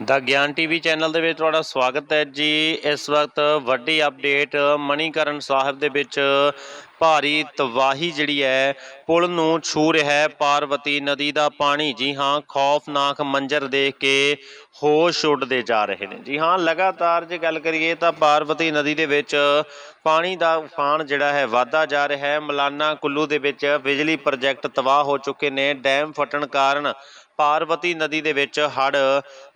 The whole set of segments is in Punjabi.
ਦਾ ਗਿਆਨ ਟੀਵੀ ਚੈਨਲ ਦੇ ਵਿੱਚ ਤੁਹਾਡਾ ਸਵਾਗਤ ਹੈ ਜੀ। ਇਸ ਵਕਤ ਵੱਡੀ ਅਪਡੇਟ ਮਣੀਕਰਨ ਸਾਹਿਬ ਦੇ ਵਿੱਚ ਭਾਰੀ ਤਬਾਹੀ ਜਿਹੜੀ ਹੈ, ਪੁਲ ਨੂੰ ਛੂ ਰਿਹਾ ਹੈ। ਪਾਰਵਤੀ ਨਦੀ ਦਾ ਪਾਣੀ, ਜੀ ਹਾਂ, ਖੌਫਨਾਕ ਮੰਜ਼ਰ ਦੇਖ ਕੇ ਹੋਸ਼ ਉੱਡਦੇ ਜਾ ਰਹੇ ਨੇ। ਜੀ ਹਾਂ, ਲਗਾਤਾਰ ਜੇ ਗੱਲ ਕਰੀਏ ਤਾਂ ਪਾਰਵਤੀ ਨਦੀ ਦੇ ਵਿੱਚ ਪਾਣੀ ਦਾ ਉਫਾਨ ਜਿਹੜਾ ਹੈ, ਵਾਧਾ ਜਾ ਰਿਹਾ ਹੈ। ਮਲਾਨਾ ਕੁੱਲੂ ਦੇ ਵਿੱਚ ਬਿਜਲੀ ਪ੍ਰੋਜੈਕਟ ਤਬਾਹ ਹੋ ਚੁੱਕੇ ਨੇ। ਡੈਮ ਫਟਣ ਕਾਰਨ ਪਾਰਵਤੀ ਨਦੀ ਦੇ ਵਿੱਚ ਹੜ੍ਹ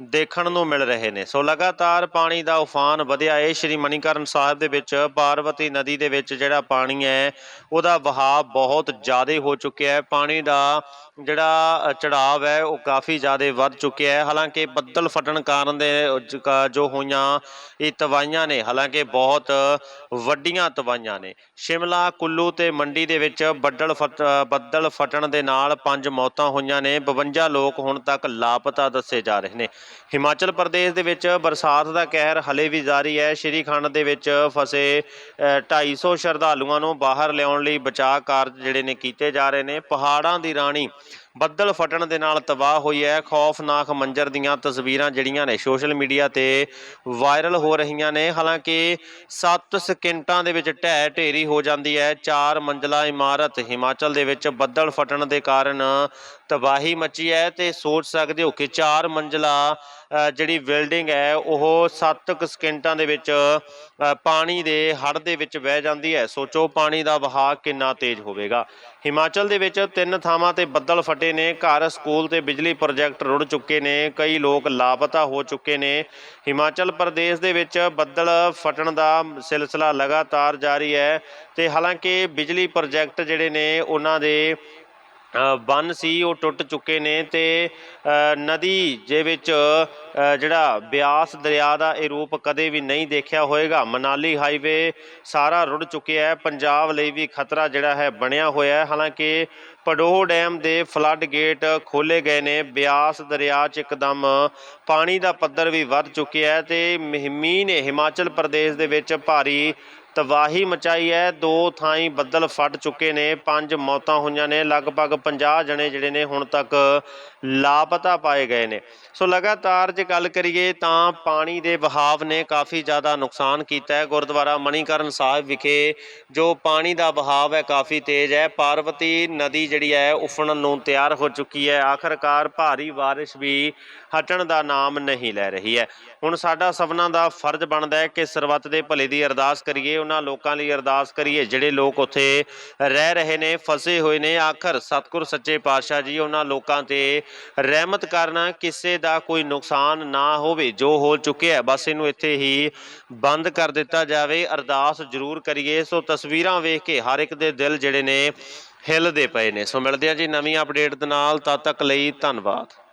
ਦੇਖਣ ਨੂੰ ਮਿਲ ਰਹੇ ਨੇ। ਸੋ ਲਗਾਤਾਰ ਪਾਣੀ ਦਾ ਉਫਾਨ ਵਧਿਆ ਹੈ ਸ਼੍ਰੀ ਮਨੀਕਰਨ ਸਾਹਿਬ ਦੇ ਵਿੱਚ ਪਾਰਵਤੀ ਨਦੀ ਦੇ ਵਿੱਚ ਜਿਹੜਾ ਪਾਣੀ ਹੈ ਉਹਦਾ ਵਹਾਅ ਬਹੁਤ ਜ਼ਿਆਦਾ ਹੋ ਚੁੱਕਿਆ ਹੈ। ਪਾਣੀ ਦਾ ਜਿਹੜਾ ਚੜਾਵ ਹੈ ਉਹ ਕਾਫੀ ਜ਼ਿਆਦਾ ਵੱਧ ਚੁੱਕਿਆ ਹੈ। ਹਾਲਾਂਕਿ ਬੱਦਲ ਫਟਣ ਕਾਰਨ ਦੇ ਜੋ ਹੋਈਆਂ ਇਹ ਤਬਾਹੀਆਂ ਨੇ ਹਾਲਾਂਕਿ ਬਹੁਤ ਵੱਡੀਆਂ ਤਬਾਹੀਆਂ ਨੇ। ਸ਼ਿਮਲਾ ਕੁੱਲੂ ਤੇ ਮੰਡੀ ਦੇ ਵਿੱਚ ਬੱਦਲ ਫਟ ਬੱਦਲ ਫਟਣ ਦੇ ਨਾਲ ਪੰਜ ਮੌਤਾਂ ਹੋਈਆਂ ਨੇ। 52 ਲੋਕ ਹੁਣ ਤੱਕ ਲਾਪਤਾ ਦੱਸੇ ਜਾ ਰਹੇ ਨੇ। ਹਿਮਾਚਲ ਪ੍ਰਦੇਸ਼ ਦੇ ਵਿੱਚ ਬਰਸਾਤ ਦਾ ਕਹਿਰ ਹਲੇ ਵੀ ਜਾਰੀ ਹੈ। ਸ਼੍ਰੀ ਖੰਡ ਦੇ ਵਿੱਚ ਫਸੇ ਅ, 250 ਸ਼ਰਧਾਲੂਆਂ ਨੂੰ ਬਾਹਰ ਲਿਆਉਣ ਲਈ ਬਚਾਅ ਕਾਰਜ ਜਿਹੜੇ ਨੇ ਕੀਤੇ ਜਾ ਰਹੇ ਨੇ। ਪਹਾੜਾਂ ਦੀ ਰਾਣੀ ਬੱਦਲ ਫਟਣ ਦੇ ਨਾਲ ਤਬਾਹ ਹੋਈ ਹੈ। ਖੌਫਨਾਕ ਮੰਜ਼ਰ ਦੀਆਂ ਤਸਵੀਰਾਂ ਜਿਹੜੀਆਂ ਨੇ ਸੋਸ਼ਲ ਮੀਡੀਆ ਤੇ ਵਾਇਰਲ ਹੋ ਰਹੀਆਂ ਨੇ। ਹਾਲਾਂਕਿ 7 ਸਕਿੰਟਾਂ ਦੇ ਵਿੱਚ ਢਹਿ ਢੇਰੀ ਹੋ ਜਾਂਦੀ ਹੈ। ਚਾਰ ਮੰਜ਼ਲਾ ਇਮਾਰਤ ਹਿਮਾਚਲ ਦੇ ਵਿੱਚ ਬੱਦਲ ਫਟਣ ਦੇ ਕਾਰਨ ਤਬਾਹੀ ਮਚੀ ਹੈ ਤੇ ਸੋਚ ਸਕਦੇ ਹੋ ਕਿ ਚਾਰ ਮੰਜ਼ਲਾ ਜਿਹੜੀ ਬਿਲਡਿੰਗ ਹੈ, ਉਹ 7 ਸਕਿੰਟਾਂ ਦੇ ਵਿੱਚ ਪਾਣੀ ਦੇ ਹੜ੍ਹ ਦੇ ਵਿੱਚ ਵਹਿ ਜਾਂਦੀ ਹੈ। ਸੋਚੋ ਪਾਣੀ ਦਾ ਵਹਾਅ ਕਿੰਨਾ ਤੇਜ਼ ਹੋਵੇਗਾ। ਹਿਮਾਚਲ ਦੇ ਵਿੱਚ ਤਿੰਨ ਥਾਵਾਂ ਤੇ ਬੱਦਲ ਫਟੇ ਨੇ। ਘਰ, ਸਕੂਲ ਤੇ ਬਿਜਲੀ ਪ੍ਰੋਜੈਕਟ ਰੁੜ ਚੁੱਕੇ ਨੇ। ਕਈ ਲੋਕ ਲਾਪਤਾ ਹੋ ਚੁੱਕੇ ਨੇ। ਹਿਮਾਚਲ ਪ੍ਰਦੇਸ਼ ਦੇ ਵਿੱਚ ਬੱਦਲ ਫਟਣ ਦਾ ਸਿਲਸਿਲਾ ਲਗਾਤਾਰ ਜਾਰੀ ਹੈ ਤੇ ਹਾਲਾਂਕਿ ਬਿਜਲੀ ਪ੍ਰੋਜੈਕਟ ਜਿਹੜੇ ਨੇ, ਉਹਨਾਂ ਦੇ ਬੰਨ ਸੀ, ਉਹ ਟੁੱਟ ਚੁੱਕੇ ਨੇ ਤੇ ਨਦੀ ਦੇ ਵਿੱਚ ਜਿਹੜਾ ਬਿਆਸ ਦਰਿਆ ਦਾ ਇਹ ਰੂਪ ਕਦੇ ਵੀ ਨਹੀਂ ਦੇਖਿਆ ਹੋਵੇਗਾ ਮਨਾਲੀ ਹਾਈਵੇ ਸਾਰਾ ਰੁੜ ਚੁੱਕਿਆ ਹੈ। ਪੰਜਾਬ ਲਈ ਵੀ ਖਤਰਾ ਜਿਹੜਾ ਹੈ ਬਣਿਆ ਹੋਇਆ ਹੈ। ਹਾਲਾਂਕਿ ਪਡੋਹ ਡੈਮ ਦੇ ਫਲੱਡ ਗੇਟ ਖੋਲੇ ਗਏ ਨੇ। ਬਿਆਸ ਦਰਿਆ 'ਚ ਇੱਕਦਮ ਪਾਣੀ ਦਾ ਪੱਧਰ ਵੀ ਵੱਧ ਚੁੱਕਿਆ ਹੈ ਤੇ ਮਹੀਮੀ ਨੇ ਹਿਮਾਚਲ ਪ੍ਰਦੇਸ਼ ਦੇ ਵਿੱਚ ਭਾਰੀ ਤਬਾਹੀ ਮਚਾਈ ਹੈ। ਦੋ ਥਾਈਂ ਬੱਦਲ ਫਟ ਚੁੱਕੇ ਨੇ, ਪੰਜ ਮੌਤਾਂ ਹੋਈਆਂ ਨੇ। ਲਗਭਗ 50 ਜਣੇ ਜਿਹੜੇ ਨੇ ਹੁਣ ਤੱਕ ਲਾਪਤਾ ਪਾਏ ਗਏ ਨੇ। ਸੋ ਲਗਾਤਾਰ ਜੇ ਗੱਲ ਕਰੀਏ ਤਾਂ ਪਾਣੀ ਦੇ ਵਹਾਵ ਨੇ ਕਾਫੀ ਜ਼ਿਆਦਾ ਨੁਕਸਾਨ ਕੀਤਾ ਹੈ। ਗੁਰਦੁਆਰਾ ਮਣੀਕਰਨ ਸਾਹਿਬ ਵਿਖੇ ਜੋ ਪਾਣੀ ਦਾ ਵਹਾਵ ਹੈ ਕਾਫੀ ਤੇਜ਼ ਹੈ। ਪਾਰਵਤੀ ਨਦੀ ਜਿਹੜੀ ਹੈ ਉਫਣਨ ਨੂੰ ਤਿਆਰ ਹੋ ਚੁੱਕੀ ਹੈ। ਆਖਰਕਾਰ ਭਾਰੀ ਬਾਰਿਸ਼ ਵੀ ਹਟਣ ਦਾ ਨਾਮ ਨਹੀਂ ਲੈ ਰਹੀ ਹੈ। ਹੁਣ ਸਾਡਾ ਸਭਨਾਂ ਦਾ ਫਰਜ਼ ਬਣਦਾ ਹੈ ਕਿ ਸਰਬੱਤ ਦੇ ਭਲੇ ਦੀ ਅਰਦਾਸ ਕਰੀਏ। ਉਹਨਾਂ ਲੋਕਾਂ ਲਈ ਅਰਦਾਸ ਕਰੀਏ, ਜਿਹੜੇ ਲੋਕ ਉੱਥੇ ਰਹਿ ਰਹੇ ਨੇ, ਫਸੇ ਹੋਏ ਨੇ। ਆਖਰ ਸਤਿਗੁਰ ਸੱਚੇ ਪਾਤਸ਼ਾਹ ਜੀ, ਉਹਨਾਂ ਲੋਕਾਂ ਤੇ ਰਹਿਮਤ ਕਰਨਾ ਕਿਸੇ ਦਾ ਕੋਈ ਨੁਕਸਾਨ ਨਾ ਹੋਵੇ, ਜੋ ਹੋ ਚੁੱਕਿਆ ਬਸ ਇਹਨੂੰ ਇੱਥੇ ਹੀ ਬੰਦ ਕਰ ਦਿੱਤਾ ਜਾਵੇ। ਅਰਦਾਸ ਜ਼ਰੂਰ ਕਰੀਏ। ਸੋ ਤਸਵੀਰਾਂ ਵੇਖ ਕੇ ਹਰ ਇੱਕ ਦੇ ਦਿਲ ਜਿਹੜੇ ਨੇ ਹਿੱਲਦੇ ਪਏ ਨੇ। ਸੋ ਮਿਲਦੇ ਆ ਜੀ ਨਵੀਂ ਅਪਡੇਟ ਦੇ ਨਾਲ। ਤਦ ਤੱਕ ਲਈ ਧੰਨਵਾਦ।